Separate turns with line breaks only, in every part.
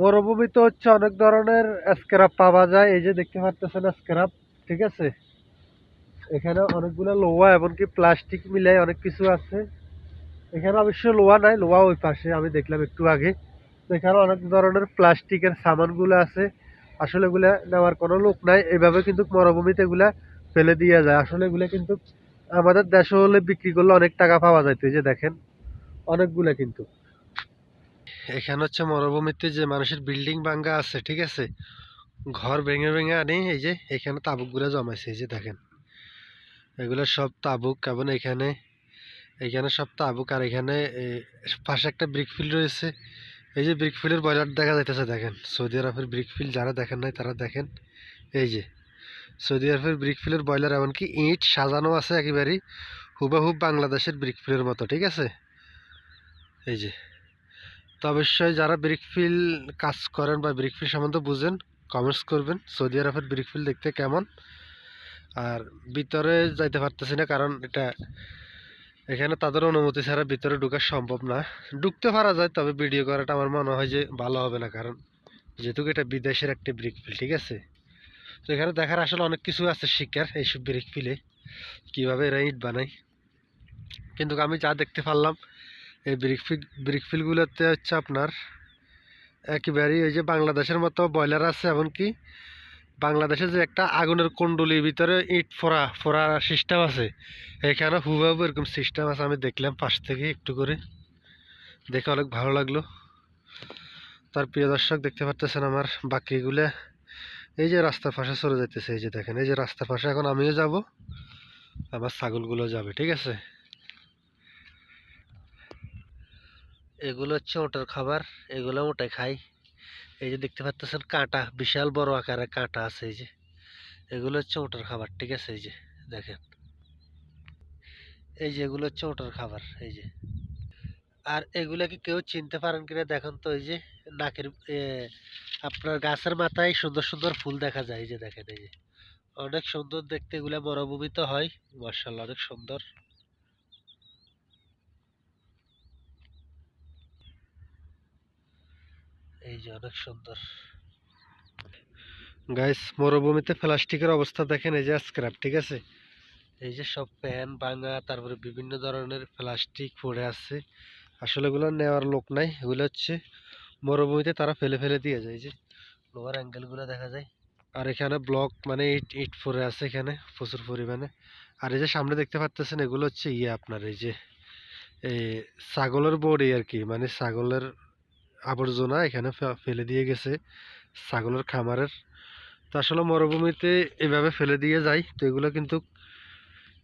মরুভূমিতে হচ্ছে অনেক ধরনের স্ক্র্যাপ পাওয়া যায়। এই যে দেখতে পাচ্ছেন স্ক্র্যাপ ঠিক আছে? এখানে অনেকগুলো লোহা এমনকি প্লাস্টিক মিলাই অনেক কিছু আছে। এখানে অবশ্য লোহা নাই, লোহা ওই পাশে, আমি দেখলাম একটু আগে। এখানে অনেক ধরনের প্লাস্টিকের সামানগুলো আছে। আসলে এগুলা নেওয়ার কোনো লোক নাই। এভাবে কিন্তু মরুভূমিতে এগুলা ফেলে দিয়ে যায়। আসলে এগুলা কিন্তু আমাদের দেশে হলে বিক্রি করলে অনেক টাকা পাওয়া যায় এই যে দেখেন, অনেকগুলা কিন্তু। এখানে হচ্ছে মরুভূমিতে যে মানুষের বিল্ডিং ভাঙ্গা আছে, ঠিক আছে? ঘর ভেঙে ভেঙে আনি, এই যে এখানে তাবুকগুলো জমাইছে, এই যে দেখেন। এগুলো সব তাবুক, এবং এখানে এখানে সব তাবুক, আর এখানে পাশে একটা ব্রিক ফিল্ড রয়েছে। এই যে ব্রিক ফিল্ডের বয়লার দেখা যাইতেছে, দেখেন। সৌদি আরবের ব্রিক ফিল্ড যারা দেখেন নাই তারা দেখেন। এই যে, সৌদি আরবের ব্রিক ফিল্ডের বয়লার এমনকি ইট সাজানো আছে একেবারেই। হুবাহুব বাংলাদেশের ব্রিক ফিল্ডের মতো, ঠিক আছে? এই যে তো অবশ্যই যারা ব্রিকফিল কাজ করেন বা ব্রিকফিল সম্বন্ধে বুঝেন কমেন্টস করবেন। সৌদি আরবের ব্রিকফিল দেখতে কেমন? আর ভিতরে যাইতে পারতেছি না, কারণ এটা এখানে তাদের অনুমতি ছাড়া ভিতরে ঢোকা সম্ভব না। ঢুকতে পারা যায়, তবে ভিডিও করাটা আমার মনে হয় যে ভালো হবে না, কারণ যেহেতু এটা বিদেশের একটি ব্রিকফিল ঠিক আছে? তো এখানে দেখার আসলে অনেক কিছু আছে শিকার, এইসব ব্রিক ফিলে কীভাবে এরা ইট বানায়? কিন্তু আমি যা দেখতে পারলাম এই ব্রিক ফিল ব্রিক ফিলগুলোতে হচ্ছে আপনার একেবারেই ওই যে বাংলাদেশের মতো বয়লার আছে, এমনকি বাংলাদেশে যে একটা আগুনের কুণ্ডলির ভিতরে ইট ফোড়া ফোড়া সিস্টেম আছে, এখানে হুবাহু এরকম সিস্টেম আছে, আমি দেখলাম পাশ থেকে একটু করে। দেখে অনেক ভালো লাগল। তার প্রিয় দর্শক, দেখতে পাচ্ছেন আমার বাকিগুলো। এই যে রাস্তার পাশে চলে যাইতেছে, এই যে দেখেন, এই যে রাস্তার পাশে এখন আমিও যাব, আমার ছাগলগুলো যাবে, ঠিক আছে? এগুলো হচ্ছে ওটার খাবার, এগুলো ওটাই খাই। এই যে দেখতে পাচ্ছেন কাঁটা, বিশাল বড় আকারে কাঁটা আছে এই যে। এগুলো হচ্ছে ওটার খাবার, ঠিক আছে? এই যে দেখেন। এই যে এগুলো হচ্ছে ওটার খাবার, এই যে। আর এগুলা কি কেউ চিনতে পারেন কিনা দেখেন তো, এই যে নাকের আপনার গাছের মাথায় সুন্দর সুন্দর ফুল দেখা যায়, এই যে দেখেন, এই যে। অনেক সুন্দর দেখতে, এগুলা মরুভূমিতে হয় মার্শাল্লাহ অনেক সুন্দর। এই যে অনেক সুন্দর। গাইস মরুভূমিতে প্লাস্টিকের অবস্থা দেখেন, এই যে স্ক্র্যাপ ঠিক আছে? এই যে সব প্যান ভাঙা, তারপরে বিভিন্ন ধরনের প্লাস্টিক পড়ে আছে। আসলে এগুলো নেওয়ার লোক নাই, এগুলো হচ্ছে মরুভূমিতে তারা ফেলে ফেলে দিয়ে যায় যে। লোহার অ্যাঙ্গেলগুলো দেখা যায়। আর এখানে ব্লক মানে ইট ইট পড়ে আছে এখানে, প্রচুর পরিমাণে। আর এই যে সামনে দেখতে পাচ্তেছেন এগুলো হচ্ছে ইয়ে আপনার, এই যে, এই ছাগলের বডি আর কি মানে ছাগলের আবর্জনা এখানে ফেলে দিয়ে গেছে, ছাগলের খামারের। তো আসলে মরুভূমিতে এভাবে ফেলে দিয়ে যায়, তো এগুলো কিন্তু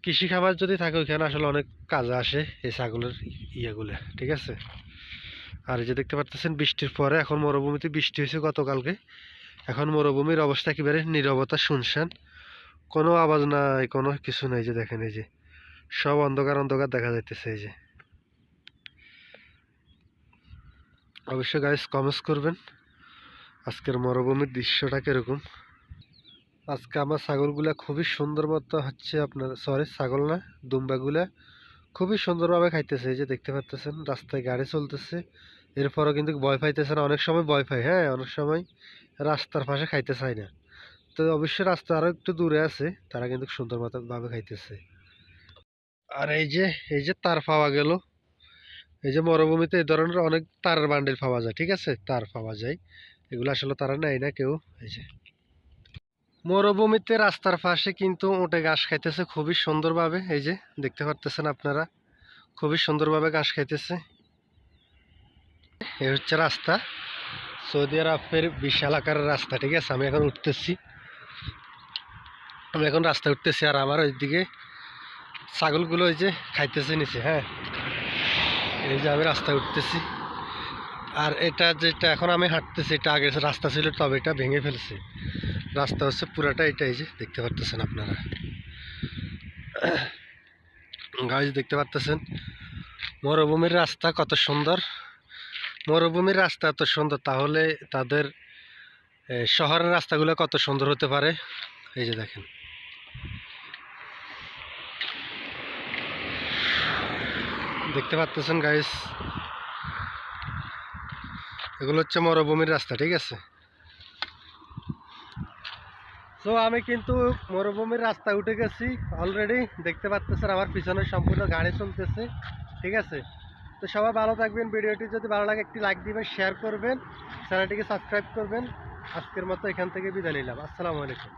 কৃষি খাবার যদি থাকে ওইখানে আসলে অনেক কাজে আসে এই ছাগলের ইয়েগুলো, ঠিক আছে? আর এই যে দেখতে পাচ্ছেন বৃষ্টির পরে, এখন মরুভূমিতে বৃষ্টি হয়েছে গতকালকে। এখন মরুভূমির অবস্থা একেবারে নীরবতা শুনছেন কোনো আওয়াজ নাই, কোনো কিছু নাই যে দেখেন এই যে, সব অন্ধকার অন্ধকার দেখা যাইতেছে এই যে। অবশ্যই গাইস কমেন্টস করবেন। আজকের মরুভূমির দৃশ্যটা কীরকম? আজকে আমার ছাগলগুলা খুবই সুন্দর মতো হচ্ছে আপনার সরি ছাগল না, দুম্বাগুলা খুবই সুন্দরভাবে খাইতেছে, এই যে দেখতে পাচ্তেছেন রাস্তায় গাড়ি চলতেছে। এরপরও কিন্তু ভয় পাইতেছে না, অনেক সময় ভয় পাই হ্যাঁ অনেক সময় রাস্তার পাশে খাইতে চায় না। তো অবশ্যই রাস্তা আরও একটু দূরে আছে, তারা কিন্তু সুন্দর মতো ভাবে খাইতেছে। আর এই যে এই যে তার পাওয়া গেল এই যে মরুভূমিতে এই ধরনের অনেক তারের বান্ডিল পাওয়া যায়, ঠিক আছে? তার পাওয়া যায়। এগুলো আসলে তারা নেয় না কেউ, এই যে। মরুভূমিতে রাস্তার পাশে কিন্তু উঠে ঘাস খাইতেছে, খুবই সুন্দরভাবে, এই যে, দেখতে পারতেছেন আপনারা? খুবই সুন্দরভাবে ঘাস খাইতেছে। এই হচ্ছে রাস্তা। সৌদি আরবের বিশাল আকারের রাস্তা, ঠিক আছে? আমি এখন উঠতেছি। আমি এখন রাস্তায় উঠতেছি আর আমার ওইদিকে ছাগলগুলো ওই যে খাইতেছে নিচে হ্যাঁ? এই যে আমি রাস্তায় উঠতেছি। আর এটা যেটা এখন আমি হাঁটতেছি, এটা আগে রাস্তা ছিল, তবে এটা ভেঙে ফেলছে। রাস্তা হচ্ছে পুরাটা এটা এই যে, দেখতে পারতেছেন আপনারা। গাছ দেখতে পারতেছেন? মরুভূমির রাস্তা কত সুন্দর। মরুভূমির রাস্তা এত সুন্দর, তাহলে তাদের শহরের রাস্তাগুলো কত সুন্দর হতে পারে? এই যে দেখেন। দেখতে পাচ্তেছেন গাইস এগুলো হচ্ছে মরুভূমির রাস্তা, ঠিক আছে? তো আমি কিন্তু মরুভূমির রাস্তা উঠে গেছি অলরেডি দেখতে পাচ্ছেন আমার পিছনে সম্পূর্ণ গাড়ি চলতেছে, ঠিক আছে? তো সবাই ভালো থাকবেন, ভিডিওটি যদি ভালো লাগে একটি লাইক দিবেন শেয়ার করবেন চ্যানেলটিকে সাবস্ক্রাইব করবেন। আজকের মতো এখান থেকে বিদায় নিলাম। আসসালামু আলাইকুম।